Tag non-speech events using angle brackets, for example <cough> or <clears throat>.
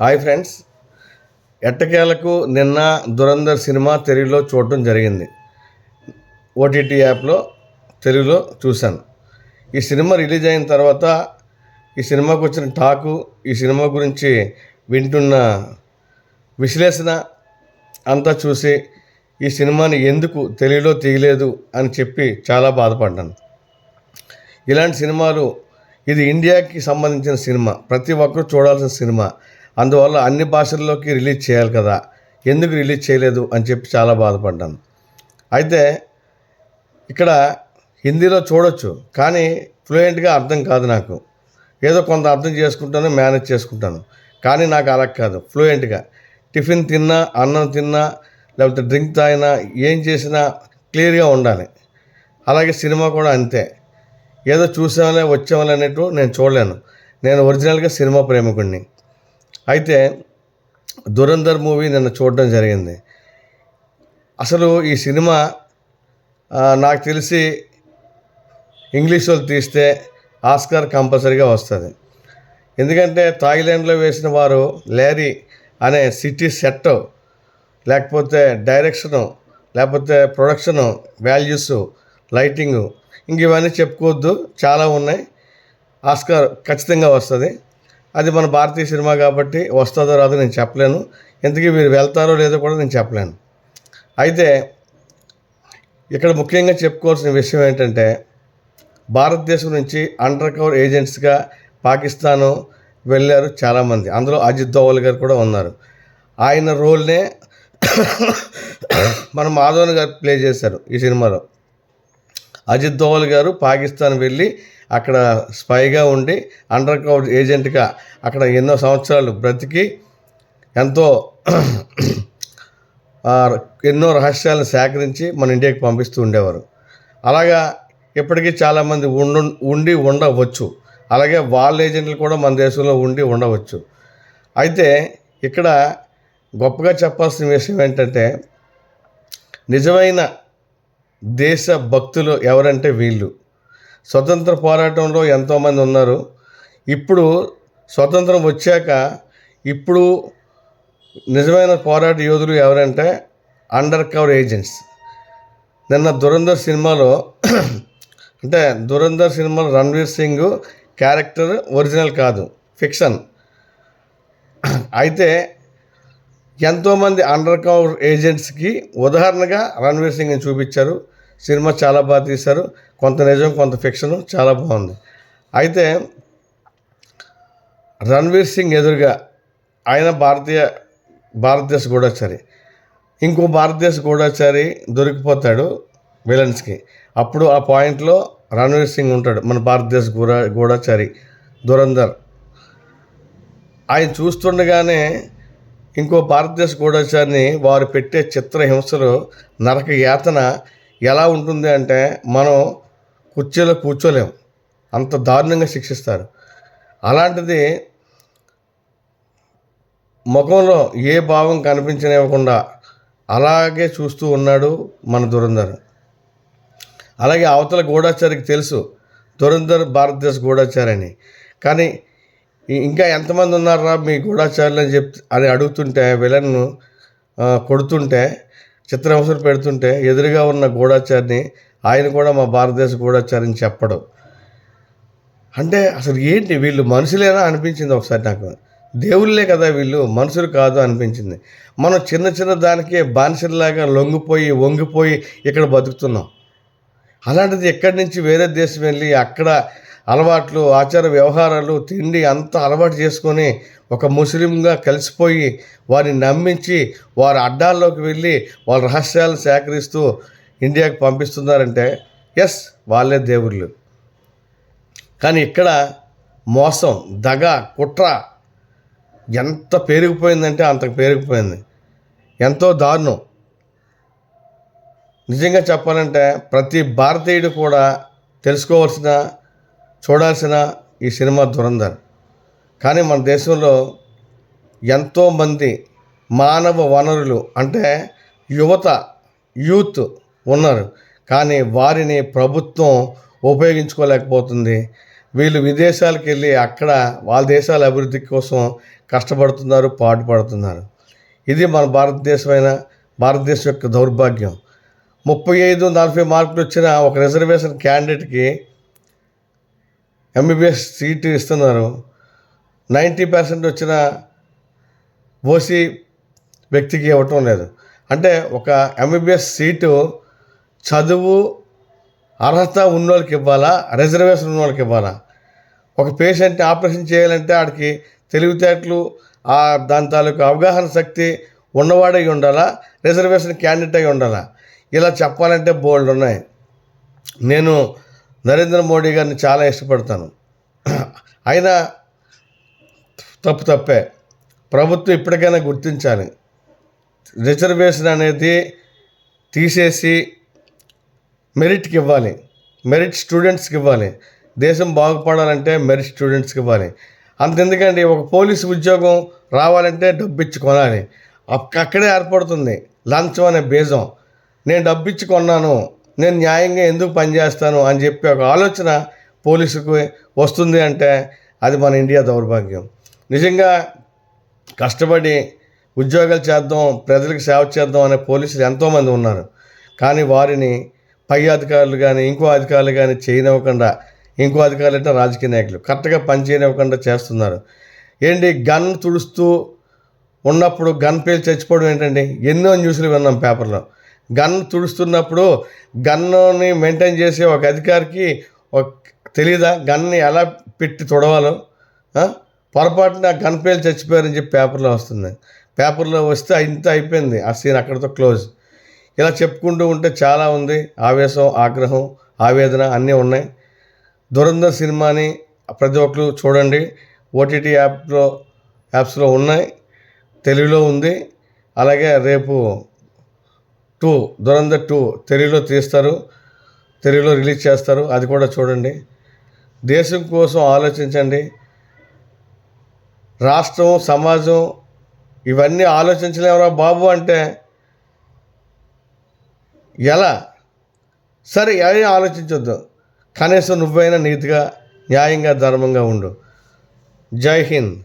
Hi friends. ఎట్టకేలకు నిన్న Dhurandhar cinema తెలుగులో చూడటం జరిగింది. ఓటీటీ యాప్లో తెలుగులో చూశాను. ఈ సినిమా రిలీజ్ అయిన తర్వాత ఈ సినిమాకు వచ్చిన టాకు ఈ సినిమా గురించి వింటున్న విశ్లేషణ అంతా చూసి ఈ సినిమాని ఎందుకు తెలుగులో తీయలేదు అని చెప్పి చాలా బాధపడ్డాను. ఇలాంటి సినిమాలు ఇది ఇండియాకి సంబంధించిన సినిమా ప్రతి ఒక్కరు చూడాల్సిన సినిమా. అందువల్ల అన్ని భాషల్లోకి రిలీజ్ చేయాలి కదా. ఎందుకు రిలీజ్ చేయలేదు అని చెప్పి చాలా బాధపడ్డాను అయితే ఇక్కడ హిందీలో చూడొచ్చు కానీ ఫ్లూయెంట్గా అర్థం కాదు నాకు. ఏదో కొంత అర్థం చేసుకుంటాను మేనేజ్ చేసుకుంటాను. కానీ నాకు అలా కాదు ఫ్లూయెంట్గా. టిఫిన్ తిన్నా అన్నం తిన్నా లేకపోతే డ్రింక్ తాగినా ఏం చేసినా క్లియర్గా ఉండాలి. అలాగే సినిమా కూడా అంతే. ఏదో చూసామలే వచ్చామలే అనేట్టు నేను చూడలేను. నేను ఒరిజినల్గా సినిమా ప్రేమికుడిని అయితే దురంధర్ మూవీ నిన్న చూడడం జరిగింది. అసలు ఈ సినిమా నాకు తెలిసి ఇంగ్లీష్ వాళ్ళు తీస్తే ఆస్కార్ కంపల్సరీగా వస్తుంది. ఎందుకంటే థాయిలాండ్లో వేసిన వారు లేరీ అనే సిటీ సెట్ లేకపోతే డైరెక్షను లేకపోతే ప్రొడక్షను వాల్యూస్ లైటింగు ఇంక ఇవన్నీ చెప్పుకోవద్దు చాలా ఉన్నాయి. ఆస్కార్ ఖచ్చితంగా వస్తుంది. అది మన భారతీయ సినిమా కాబట్టి వస్తుందో రాదో నేను చెప్పలేను. ఎందుకు మీరు వెళ్తారో లేదో కూడా నేను చెప్పలేను. అయితే ఇక్కడ ముఖ్యంగా చెప్పుకోవాల్సిన విషయం ఏంటంటే భారతదేశం నుంచి అండర్ కవర్ ఏజెంట్స్గా పాకిస్తాను వెళ్ళారు చాలామంది. అందులో అజిత్ దోవల్ గారు కూడా ఉన్నారు. ఆయన రోల్నే మన మాధవన్ గారు ప్లే చేశారు ఈ సినిమాలో. అజిత్ దోవల్ గారు పాకిస్తాన్ వెళ్ళి అక్కడ స్పైగా ఉండి అండర్ కవర్ ఏజెంట్గా అక్కడ ఎన్నో సంవత్సరాలు బ్రతికి ఎంతో ఎన్నో రహస్యాలను సేకరించి మన ఇండియాకి పంపిస్తూ ఉండేవారు. అలాగా ఇప్పటికీ చాలామంది ఉండు ఉండి ఉండవచ్చు. అలాగే వాళ్ళ ఏజెంట్లు కూడా మన దేశంలో ఉండి ఉండవచ్చు. అయితే ఇక్కడ గొప్పగా చెప్పాల్సిన విషయం ఏంటంటే నిజమైన దేశ భక్తులు ఎవరంటే వీళ్ళు. స్వతంత్ర పోరాటంలో ఎంతోమంది ఉన్నారు. ఇప్పుడు స్వతంత్రం వచ్చాక ఇప్పుడు నిజమైన పోరాట యోధులు ఎవరంటే అండర్ కవర్ ఏజెంట్స్. నిన్న దురంధర్ సినిమాలో <clears throat> అంటే దురంధర్ సినిమాలో రణ్వీర్ సింగ్ క్యారెక్టర్ ఒరిజినల్ కాదు ఫిక్షన్. <clears throat> అయితే ఎంతోమంది అండర్ కవర్ ఏజెంట్స్కి ఉదాహరణగా రణ్వీర్ సింగ్ని చూపించారు. సినిమా చాలా బాగా తీశారు. కొంత నిజం కొంత ఫిక్షన్ చాలా బాగుంది. అయితే రణ్వీర్ సింగ్ ఎదురుగా ఆయన భారతీయ భారతదేశ గూఢచారి. ఇంకో భారతదేశ గూఢచారి దొరికిపోతాడు విలన్స్కి. అప్పుడు ఆ పాయింట్లో రణ్వీర్ సింగ్ ఉంటాడు మన భారతదేశ గూఢ గూఢచారి దురంధర్ ఆయన చూస్తుండగానే ఇంకో భారతదేశ గూఢచారిని వారు పెట్టే చిత్రహింసలు నరక యాతన ఎలా ఉంటుంది అంటే మనం కుర్చీలో కూర్చోలేం. అంత దారుణంగా శిక్షిస్తారు. అలాంటిది ముఖంలో ఏ భావం కనిపించనివ్వకుండా అలాగే చూస్తూ ఉన్నాడు మన దురంధర్ అలాగే అవతల గూఢాచారికి తెలుసు దురంధర్ భారతదేశ గూఢాచారని. అని కానీ ఇంకా ఎంతమంది ఉన్నారా మీ గూఢాచారులు అని చెప్ అని అడుగుతుంటే విలన్ను కొడుతుంటే చిత్రహింసలు పెడుతుంటే ఎదురుగా ఉన్న గూఢాచారిని ఆయన కూడా మా భారతదేశ గూఢాచారిని చెప్పడం. అంటే అసలు ఏంటి? వీళ్ళు మనుషులేనా అనిపించింది ఒకసారి నాకు. దేవుళ్ళే కదా వీళ్ళు మనుషులు కాదు అనిపించింది. మనం చిన్న చిన్న దానికే బానిసలాగా లొంగిపోయి వంగిపోయి ఇక్కడ బతుకుతున్నాం. అలాంటిది ఎక్కడి నుంచి వేరే దేశం వెళ్ళి అక్కడ అలవాట్లు ఆచార వ్యవహారాలు తిండి అంతా అలవాటు చేసుకొని ఒక ముస్లింగా కలిసిపోయి వారిని నమ్మించి వారి అడ్డాల్లోకి వెళ్ళి వాళ్ళ రహస్యాలను సేకరిస్తూ ఇండియాకి పంపిస్తున్నారంటే ఎస్ వాళ్ళే దేవుళ్ళు. కానీ ఇక్కడ మోసం దగ కుట్ర ఎంత పెరిగిపోయిందంటే అంత పెరిగిపోయింది ఎంతో దారుణం. నిజంగా చెప్పాలంటే ప్రతి భారతీయుడు కూడా తెలుసుకోవాల్సిన చూడాల్సిన ఈ సినిమా దురంధర్. కానీ మన దేశంలో ఎంతోమంది మానవ వనరులు అంటే యువత యూత్ ఉన్నారు. కానీ వారిని ప్రభుత్వం ఉపయోగించుకోలేకపోతుంది. వీళ్ళు విదేశాలకు వెళ్ళి అక్కడ వాళ్ళ దేశాల అభివృద్ధి కోసం కష్టపడుతున్నారు పాటుపడుతున్నారు. ఇది మన భారతదేశమైన భారతదేశం యొక్క దౌర్భాగ్యం. ముప్పై ఐదు నలభై మార్కులు వచ్చిన ఒక రిజర్వేషన్ క్యాండిడేట్కి ఎంబీబీఎస్ సీటు ఇస్తున్నారు. నైంటీ పర్సెంట్ వచ్చిన ఓసీ వ్యక్తికి ఇవ్వటం లేదు. అంటే ఒక ఎంబీబీఎస్ సీటు చదువు అర్హత ఉన్నోళ్ళకి ఇవ్వాలా? రిజర్వేషన్ ఉన్నోళ్ళకి ఇవ్వాలా? ఒక పేషెంట్ని ఆపరేషన్ చేయాలంటే ఆడికి తెలివితేటలు ఆ దాని తాలూకు అవగాహన శక్తి ఉన్నవాడై ఉండాలా? రిజర్వేషన్ క్యాండిడేట్ అయి ఉండాలా? ఇలా చెప్పాలంటే బోల్డ్ ఉన్నాయి. నేను నరేంద్ర మోడీ గారిని చాలా ఇష్టపడతాను. అయినా తప్పు తప్పే. ప్రభుత్వం ఇప్పటికైనా గుర్తించాలి. రిజర్వేషన్ అనేది తీసేసి మెరిట్కి ఇవ్వాలి. మెరిట్ స్టూడెంట్స్కి ఇవ్వాలి. దేశం బాగుపడాలంటే మెరిట్ స్టూడెంట్స్కి ఇవ్వాలి. అంతెందుకండి ఒక పోలీసు ఉద్యోగం రావాలంటే డబ్బు ఇచ్చి కొనాలి. అక్కడే ఏర్పడుతుంది లంచం అనే బీజం. నేను డబ్బు ఇచ్చి కొన్నాను. నేను న్యాయంగా ఎందుకు పనిచేస్తాను అని చెప్పి ఒక ఆలోచన పోలీసుకు వస్తుంది అంటే అది మన ఇండియా దౌర్భాగ్యం. నిజంగా కష్టపడి ఉద్యోగాలు చేద్దాం ప్రజలకు సేవ చేద్దాం అనే పోలీసులు ఎంతోమంది ఉన్నారు. కానీ వారిని పై అధికారులు కానీ ఇంకో అధికారులు కానీ చేయనివ్వకుండా ఇంకో అధికారులు అంటే రాజకీయ నాయకులు కరెక్ట్గా పని చేయనివ్వకుండా చేస్తున్నారు. ఏంటి గన్ తుడుస్తూ ఉన్నప్పుడు గన్ పేలు చచ్చిపోవడం ఏంటండి? ఎన్నో న్యూస్లు విన్నాం పేపర్లో. గన్ తుడుస్తున్నప్పుడు గన్నుని మెయింటైన్ చేసే ఒక అధికారికి ఒక తెలీదా? గన్ని ఎలా పెట్టి తుడవాలో? పొరపాటున గన్ పేలు చచ్చిపోయారని చెప్పి పేపర్లో వస్తుంది. పేపర్లో వస్తే ఇంత అయిపోయింది. ఆ సీన్ అక్కడితో క్లోజ్. ఇలా చెప్పుకుంటూ ఉంటే చాలా ఉంది. ఆవేశం ఆగ్రహం ఆవేదన అన్నీ ఉన్నాయి. దురంధర్ సినిమాని ప్రతి ఒక్కరు చూడండి. ఓటీటీ యాప్లో యాప్స్లో ఉన్నాయి. తెలుగులో ఉంది. అలాగే రేపు టూ దురంధర్ టూ తెలుగులో తీస్తారు తెలుగులో రిలీజ్ చేస్తారు అది కూడా చూడండి. దేశం కోసం ఆలోచించండి. రాష్ట్రం సమాజం ఇవన్నీ ఆలోచించలేమరా బాబు అంటే? ఎలా? సరే అవి ఆలోచించొద్దు. కనీసం నువ్వైనా నీతిగా న్యాయంగా ధర్మంగా ఉండు. జై హింద్.